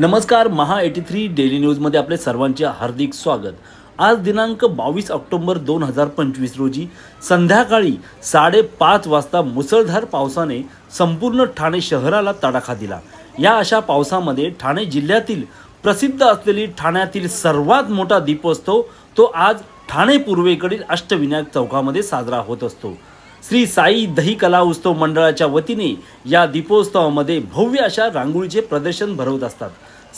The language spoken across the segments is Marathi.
नमस्कार महा एटी थ्री डेली न्यूजमध्ये आपले सर्वांचे हार्दिक स्वागत. आज दिनांक बावीस ऑक्टोबर दोन हजार पंचवीस रोजी संध्याकाळी साडेपाच वाजता मुसळधार पावसाने संपूर्ण ठाणे शहराला तडाखा दिला. या अशा पावसामध्ये ठाणे जिल्ह्यातील प्रसिद्ध असलेली ठाण्यातील सर्वात मोठा दीपोत्सव तो आज ठाणे पूर्वेकडील अष्टविनायक चौकामध्ये साजरा होत असतो. श्री साई दही कला उत्सव मंडळाच्या वतीने या दीपोत्सवामध्ये भव्य अशा रांगोळीचे प्रदर्शन भरवत असतात.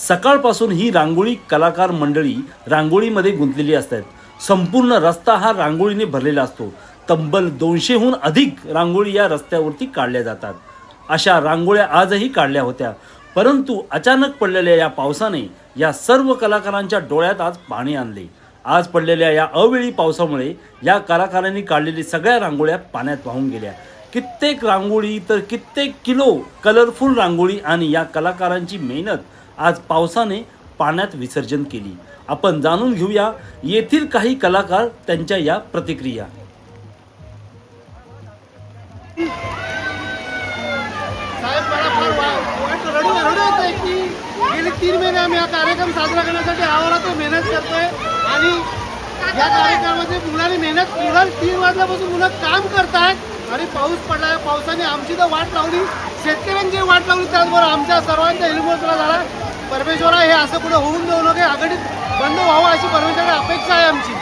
सकाळपासून ही रांगोळी कलाकार मंडळी रांगोळीमध्ये गुंतलेली असतात. संपूर्ण रस्ता हा रांगोळीने भरलेला असतो. तब्बल दोनशेहून अधिक रांगोळी या रस्त्यावरती काढल्या जातात. अशा रांगोळ्या आजही काढल्या होत्या. परंतु अचानक पडलेल्या या पावसाने या सर्व कलाकारांच्या डोळ्यात आज पाणी आणले. आज पडलेल्या या अवेळी पावसामुळे या कलाकारांनी काढलेली सगळ्या रांगोळ्या पाण्यात वाहून गेल्या. कित्येक रांगोळी तर कित्येक किलो कलरफुल रांगोळी आणि या कलाकारांची मेहनत आज पावसाने पाण्यात विसर्जन केली. आपण जाणून घेऊया येथील काही कलाकार त्यांच्या या प्रतिक्रिया. गेले तीन महिने आम्ही हा कार्यक्रम साजरा करण्यासाठी आवारात मेहनत करतोय. आणि या कार्यक्रमामध्ये मुलांनी मेहनत मुलं तीन वाजल्यापासून मुलं काम करतायत. आणि पाऊस पडला पावसाने आमची तर वाट लावली. शेतकऱ्यांची वाट लावली त्याचबरोबर आमच्या सर्वांचा हेलिमोसरा झाला. परमेश्वरा हे असं पुढे होऊन देऊ नये आघाडीत बंद व्हावं अशी परमेश्वराकडे अपेक्षा आहे आमची.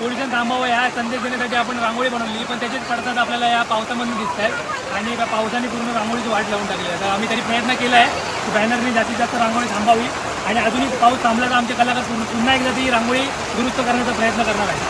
पोल्युशन थांबावं या संदेश देण्यासाठी आपण रांगोळी बनवली पण त्याचेच पडतात आपल्याला या पावसामधून दिसत आहेत आणि पावसाने पूर्ण रांगोळीची वाट लावून टाकली आहे. तर आम्ही तरी प्रयत्न केला आहे बॅनरने जास्तीत जास्त रांगोळी थांबावी आणि अजूनही पाऊस थांबला तर आमचे कलाकार पुन्हा एकदा ती रांगोळी दुरुस्त करण्याचा प्रयत्न करणार आहे